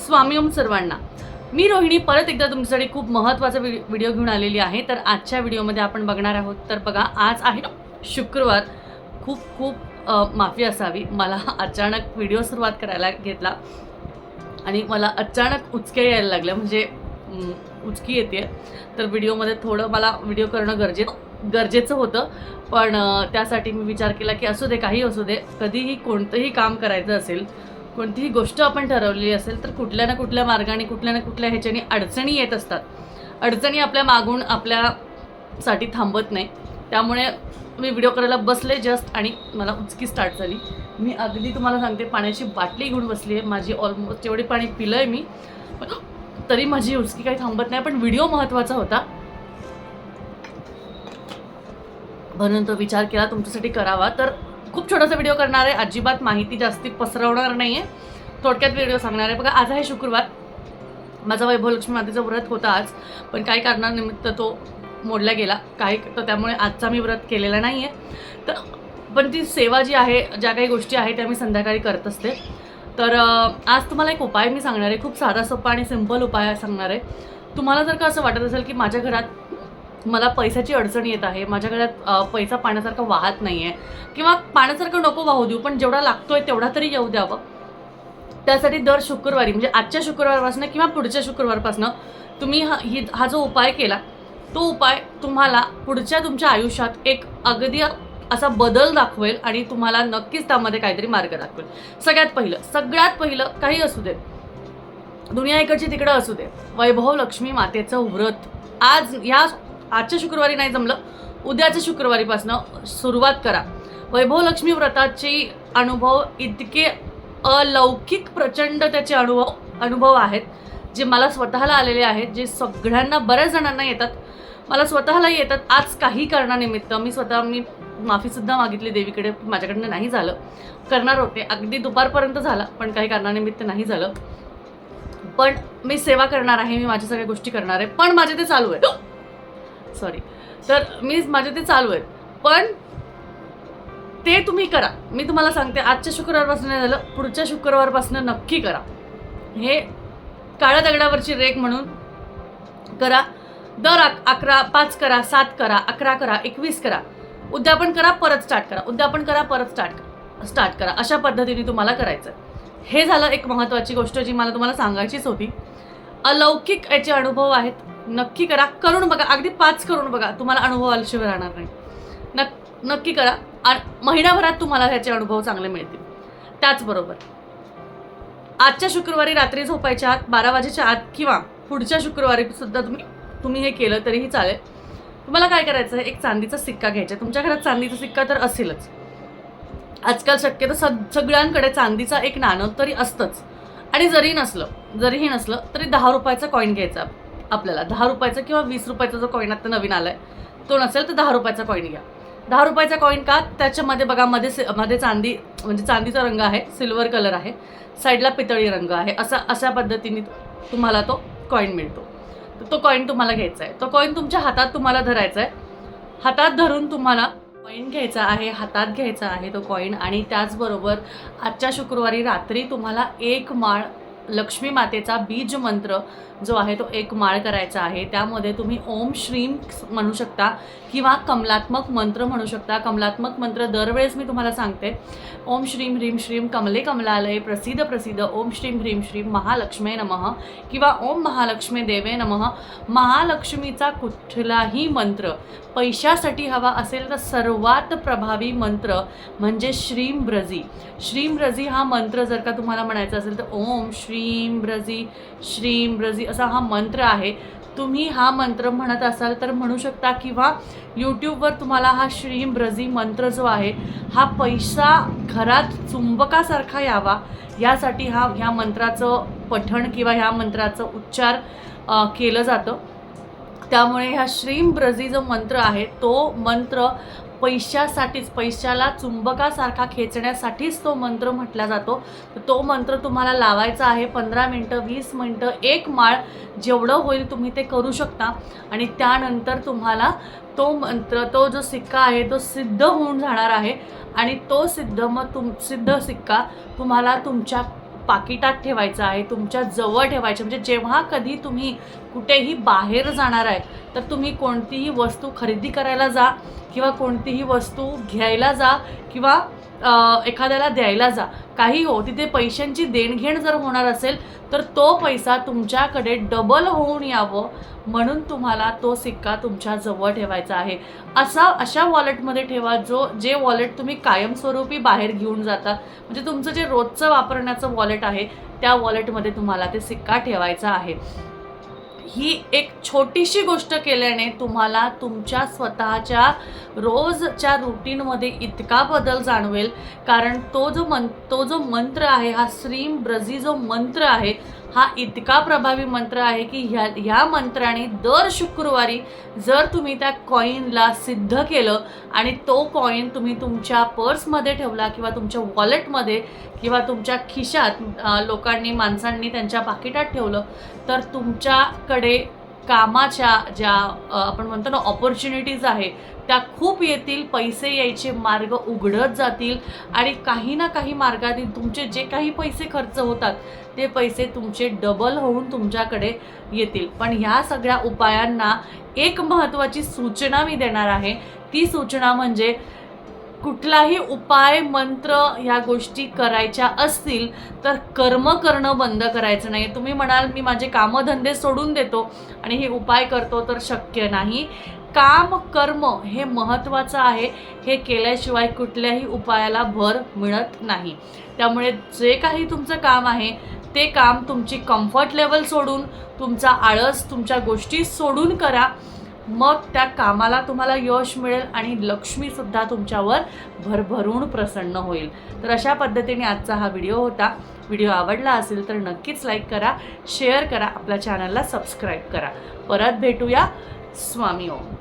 स्वामी ओम सर्वांना. मी रोहिणी परत एकदा तुमच्यासाठी खूप महत्त्वाचा व्हिडिओ व्हिडिओ घेऊन आलेली आहे. तर आजच्या व्हिडिओमध्ये आपण बघणार आहोत तर बघा आज आहे शुक्रवार. खूप खूप माफी असावी. मला अचानक व्हिडिओ सुरुवात करायला घेतला आणि मला अचानक उचक्या यायला लागल्या. म्हणजे उचकी येते तर व्हिडिओमध्ये थोडं मला व्हिडिओ करणं गरजे गरजेचं होतं. पण त्यासाठी मी विचार केला की असू दे काही असू दे कधीही कोणतंही काम करायचं असेल कोणतीही गोष्ट आपण ठरवलेली असेल तर कुठल्या ना कुठल्या मार्गाने कुठल्या ना कुठल्या ह्याच्याने अडचणी येत असतात. अडचणी आपल्या मागून आपल्यासाठी थांबत नाही. त्यामुळे मी व्हिडिओ करायला बसले जस्ट आणि मला उचकी स्टार्ट झाली. मी अगदी तुम्हाला सांगते पाण्याची बाटली घेऊन बसली आहे. माझी ऑलमोस्ट एवढी पाणी पिलं आहे मी पण तरी माझी उचकी काही थांबत नाही. पण व्हिडिओ महत्त्वाचा होता. म्हणून तो विचार केला तुमच्यासाठी करावा. तर खूप छोटासा व्हिडिओ करणार आहे. अजिबात माहिती जास्ती पसरवणार नाही आहे थोडक्यात व्हिडिओ सांगणार आहे. बघा आज आहे शुक्रवार. माझा वैभवलक्ष्मी मातेचं व्रत होता आज पण काही कारणानिमित्त तो मोडला गेला. काही तर त्यामुळे आजचा मी व्रत केलेला नाही आहे तर पण ती सेवा जी आहे ज्या काही गोष्टी आहेत त्या मी संध्याकाळी करत असते. तर आज तुम्हाला एक उपाय मी सांगणार आहे. खूप साधा सोपा आणि सिंपल उपाय सांगणार आहे. तुम्हाला जर का असं वाटत असेल की माझ्या घरात मला पैशाची अडचण येत आहे माझ्याकडे पैसा पाण्यासारखा वाहत नाही आहे किंवा पाण्यासारखं नको वाहू देऊ पण जेवढा लागतोय तेवढा तरी येऊ द्यावं. त्यासाठी दर शुक्रवारी म्हणजे आजच्या शुक्रवारपासून किंवा पुढच्या शुक्रवारपासून तुम्ही हा ही हा जो उपाय केला तो उपाय तुम्हाला पुढच्या तुमच्या आयुष्यात एक अगदी असा बदल दाखवेल आणि तुम्हाला नक्कीच त्यामध्ये काहीतरी मार्ग दाखवेल. सगळ्यात पहिलं सगळ्यात पहिलं काही असू दे. दुनिया इकडची तिकडं असू दे. वैभव लक्ष्मी मातेचं व्रत. आज या आजच्या शुक्रवारी नाही जमलं. उद्याच्या शुक्रवारीपासनं सुरुवात करा. वैभव लक्ष्मी व्रताचे अनुभव इतके अलौकिक प्रचंड त्याचे अनुभव अनुभव आहेत जे मला स्वतःला आलेले आहेत जे सगळ्यांना बऱ्याच जणांना येतात. मला स्वतःला येतात. आज काही कारणानिमित्त मी स्वतः मी माफीसुद्धा मागितली देवीकडे. माझ्याकडनं नाही झालं. करणार होते. अगदी दुपारपर्यंत झाला पण काही कारणानिमित्त नाही झालं. पण मी सेवा करणार आहे. मी माझ्या सगळ्या गोष्टी करणार आहे. पण माझे ते चालू आहे सॉरी तर मी माझे ते चालू आहेत. पण ते तुम्ही करा. मी तुम्हाला सांगते आजच्या शुक्रवारपासून नाही झालं पुढच्या शुक्रवारपासून नक्की करा. हे काळ्या दगडावरची रेख म्हणून करा. दर अक अकरा पाच करा सात करा अकरा करा एकवीस करा. उद्यापन करा परत स्टार्ट करा. उद्यापन करा परत स्टार्ट स्टार्ट करा. अशा पद्धतीने तुम्हाला करायचं. हे झालं एक महत्त्वाची गोष्ट जी मला तुम्हाला सांगायचीच होती. अलौकिक याचे अनुभव आहेत. नक्की करा. करून बघा. अगदी पाच करून बघा. तुम्हाला अनुभव आल्याशिवाय राहणार नाही. नक नक्की करा. आणि महिन्याभरात तुम्हाला ह्याचे अनुभव चांगले मिळतील. त्याचबरोबर आजच्या शुक्रवारी रात्री झोपायच्या आत बारा वाजेच्या आत किंवा पुढच्या शुक्रवारी सुद्धा तुम्ही तुम्ही हे केलं तरीही चालेल. तुम्हाला काय करायचं आहे? एक चांदीचा सिक्का घ्यायचा तुमच्या घरात चांदीचा सिक्का तर असेलच. आजकाल शक्यतो सग सगळ्यांकडे चांदीचा एक नाणं तरी असतंच. आणि जरी नसलं जरीही नसलं तरी दहा रुपयाचा कॉईन घ्यायचा. आपल्याला. दहा रुपयाचा किंवा वीस रुपयाचा जो कॉईन आता नवीन आला आहे तो नसेल तर दहा रुपयाचा कॉईन घ्या. दहा रुपयाचा कॉईन का? त्याच्यामध्ये बघा मध्ये सि- मध्ये चांदी म्हणजे चांदीचा रंग आहे सिल्वर कलर आहे साईडला पितळी रंग आहे असा अशा पद्धतीने तुम्हाला तो कॉईन मिळतो. तर तो कॉईन तुम्हाला घ्यायचा आहे. तो कॉईन तुमच्या हातात तुम्हाला धरायचा आहे. हातात धरून तुम्हाला कॉईन घ्यायचा आहे हातात घ्यायचा आहे तो कॉईन आणि त्याचबरोबर आजच्या शुक्रवारी रात्री तुम्हाला एक माळ लक्ष्मी मातेचा बीज मंत्र जो आहे तो एक माळ करायचा आहे. त्यामध्ये तुम्ही ओम श्रीम म्हणू शकता किंवा कमलात्मक मंत्र म्हणू शकता. कमलात्मक मंत्र दरवेळेस मी तुम्हाला सांगते. ओम श्रीम ह्रीम श्रीम कमले कमलालय प्रसिद्ध प्रसिद्ध ओम श्रीम ह्रीम श्रीम महालक्ष्मे नमः किंवा ओम महालक्ष्मी देवे नमः. महालक्ष्मीचा कुठलाही मंत्र पैशासाठी हवा असेल तर सर्वात प्रभावी मंत्र म्हणजे श्रीम ब्रजी. श्रीम ब्रजी हा मंत्र जर का तुम्हाला म्हणायचा असेल तर ओम श्री श्रीम ब्रजी श्रीम ब्रजी असा हा मंत्र आहे. तुम्ही हा मंत्र म्हणत असाल तर म्हणू शकता किंवा यूट्यूबवर तुम्हाला हा श्रीम ब्रजी मंत्र जो आहे हा पैसा घरात चुंबकासारखा यावा. यासाठी हा ह्या मंत्राचं पठण किंवा ह्या मंत्राचं उच्चार केलं जातं. त्यामुळे ह्या श्रीम ब्रजी जो मंत्र आहे तो मंत्र पैशासाठीच पैशाला चुंबकासारखा खेचण्यासाठीच तो मंत्र म्हटला जातो. तर तो मंत्र तुम्हाला लावायचा आहे पंधरा मिनटं वीस मिनटं एक माळ जेवढं होईल तुम्ही ते करू शकता. आणि त्यानंतर तुम्हाला तो मंत्र तो जो सिक्का आहे तो सिद्ध होऊन जाणार आहे. आणि तो सिद्ध मग तुम सिद्ध सिक्का तुम्हाला तुमच्या पाकिटात ठेवायचं आहे तुमच्या जवळ ठेवायचं म्हणजे जेव्हा कधी तुम्ही कुठेही बाहेर जाणार आहे तर तुम्ही कोणतीही वस्तू खरेदी करायला जा किंवा कोणतीही वस्तू घ्यायला जा किंवा एखाद्याला द्यायला जा. काही हो तिथे पैशांची देणघेण जर होणार असेल तर तो पैसा तुमच्याकडे डबल होऊन यावं म्हणून तुम्हाला तो सिक्का तुमच्या जवळ ठेवायचा आहे. असा अशा वॉलेटमध्ये ठेवा जो जे वॉलेट तुम्ही कायमस्वरूपी बाहेर घेऊन जाता. म्हणजे तुमचं जे रोजचं वापरण्याचं वॉलेट आहे त्या वॉलेटमध्ये तुम्हाला ते सिक्का ठेवायचा आहे. ही एक छोटीशी गोष्ट केल्याने तुम्हाला तुमच्या स्वतःच्या रोजच्या रुटीनमध्ये इतका बदल जाणवेल. कारण तो जो मं तो जो मंत्र आहे हा श्रीम ब्रझी जो मंत्र आहे हा इतका प्रभावी मंत्र आहे की ह्या ह्या मंत्राने दर शुक्रवारी जर तुम्ही त्या कॉईनला सिद्ध केलं आणि तो कॉईन तुम्ही तुमच्या पर्समध्ये ठेवला किंवा तुमच्या वॉलेटमध्ये किंवा तुमच्या खिशात लोकांनी माणसांनी त्यांच्या पाकिटात ठेवलं तर तुमच्याकडे कामाच्या ज्या आपण म्हणतो ना ऑपॉर्च्युनिटीज आहे त्या खूप येतील पैसे यायचे मार्ग उघडत जातील आणि काही ना काही मार्गाने तुमचे जे काही पैसे खर्च होतात ते पैसे तुमचे डबल होऊन तुमच्याकडे येतील. पण ह्या सगळ्या उपायांना एक महत्त्वाची सूचना मी देणार आहे. ती सूचना म्हणजे कुठलाही उपाय मंत्र ह्या गोष्टी करायच्या असतील तर कर्म करणं बंद करायचं नाही. तुम्ही म्हणाल मी माझे कामधंदे सोडून देतो आणि हे उपाय करतो तर शक्य नाही. काम कर्म हे महत्त्वाचं आहे. हे केल्याशिवाय कुठल्याही उपायाला भर मिळत नाही. त्यामुळे जे काही तुमचं काम आहे ते काम तुमची कम्फर्ट लेवल सोडून तुमचा आळस तुमच्या गोष्टी सोडून करा. मग त्या कामाला तुम्हाला यश मिळेल आणि लक्ष्मीसुद्धा तुमच्यावर भरभरून प्रसन्न होईल. तर अशा पद्धतीने आजचा हा व्हिडिओ होता. व्हिडिओ आवडला असेल तर नक्कीच लाईक करा शेअर करा आपल्या चॅनलला सबस्क्राईब करा. परत भेटूया. स्वामी ओम.